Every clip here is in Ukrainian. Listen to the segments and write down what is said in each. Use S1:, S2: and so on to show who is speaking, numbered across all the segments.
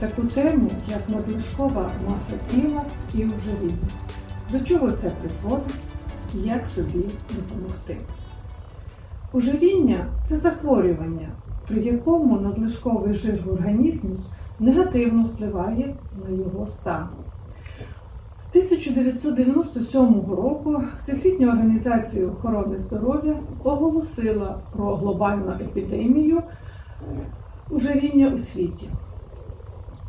S1: таку тему, як надлишкова маса тіла і ожиріння. До чого це призводить і як собі допомогти? Ожиріння це захворювання, при якому надлишковий жир в організмі негативно впливає на його стан. З 1997 року Всесвітня організація охорони здоров'я оголосила про глобальну епідемію ожиріння у світі.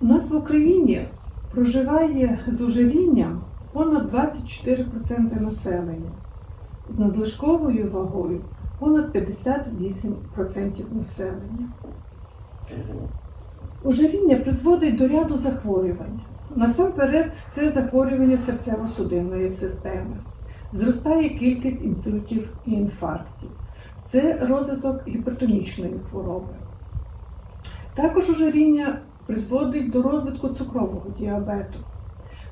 S1: У нас в Україні проживає з ожирінням понад 24% населення, з надлишковою вагою понад 58% населення. Ожиріння призводить до ряду захворювань. Насамперед, це захворювання серцево-судинної системи. Зростає кількість інсультів і інфарктів. Це розвиток гіпертонічної хвороби. Також ожиріння призводить до розвитку цукрового діабету.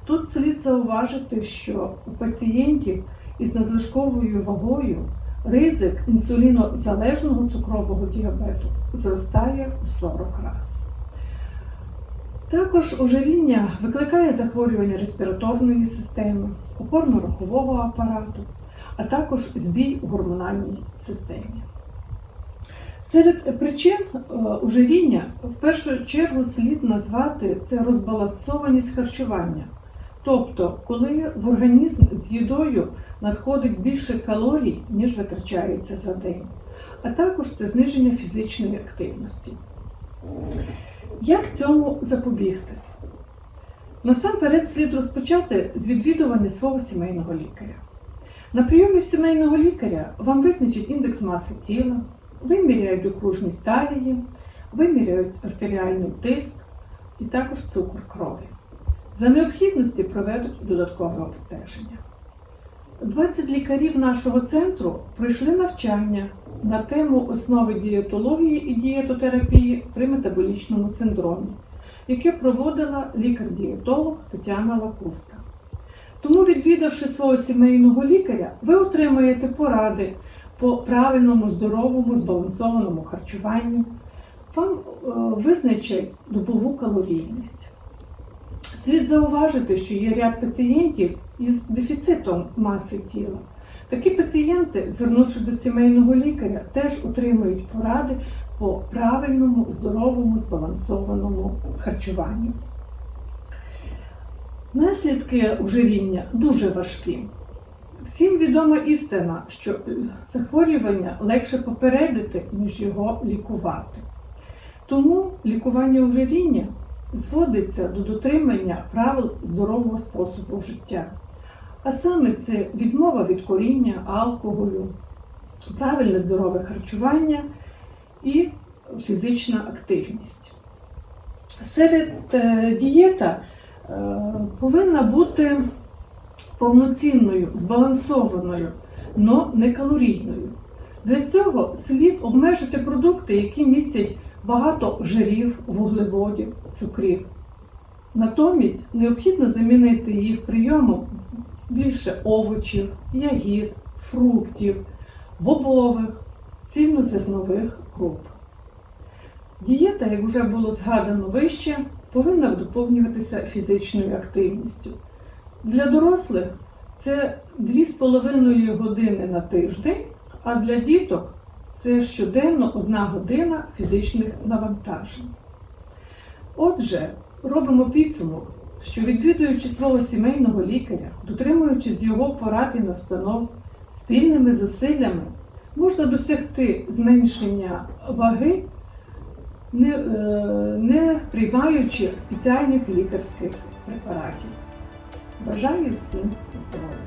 S1: Тут слід зауважити, що у пацієнтів із надлишковою вагою ризик інсулінозалежного цукрового діабету зростає у 40 разів. Також ожиріння викликає захворювання респіраторної системи, опорно-рухового апарату, а також збій у гормональній системі. Серед причин е, ожиріння в першу чергу слід назвати це розбалансованість харчування. Тобто, коли в організм з їдою надходить більше калорій, ніж витрачається за день, а також це зниження фізичної активності. Як цьому запобігти? Насамперед слід розпочати з відвідування свого сімейного лікаря. На прийомі сімейного лікаря вам визначать індекс маси тіла, виміряють окружність талії, виміряють артеріальний тиск і також цукор крові. За необхідності проведуть додаткове обстеження. 20 лікарів нашого центру пройшли навчання на тему основи дієтології і дієтотерапії при метаболічному синдромі, яке проводила лікар-дієтолог Тетяна Лакуста. Тому, відвідавши свого сімейного лікаря, ви отримаєте поради по правильному, здоровому, збалансованому харчуванню. Вам е, визначать добову калорійність. Слід зауважити, що є ряд пацієнтів із дефіцитом маси тіла. Такі пацієнти, звернувшись до сімейного лікаря, теж отримують поради по правильному, здоровому, збалансованому харчуванню. Наслідки ожиріння дуже важкі. Всім відома істина, що е, захворювання легше попередити, ніж його лікувати. Тому лікування ожиріння зводиться до дотримання правил здорового способу життя. А саме це відмова від коріння, алкоголю, правильне здорове харчування і фізична активність. Серед е, дієта е, повинна бути повноцінною, збалансованою, але не калорійною. Для цього слід обмежити продукти, які містять багато жирів, вуглеводів, цукрів. Натомість необхідно замінити їх прийомом більше овочів, ягід, фруктів, бобових, цільнозернових круп. Дієта, як вже було згадано вище, повинна доповнюватися фізичною активністю. Для дорослих це 2,5 години на тиждень, а для діток це щоденно 1 година фізичних навантажень. Отже, робимо підсумок, що відвідуючи свого сімейного лікаря, дотримуючись його порад і настанов, спільними зусиллями можна досягти зменшення ваги, не, е, не приймаючи спеціальних лікарських препаратів. Бажаю всім здоров'я!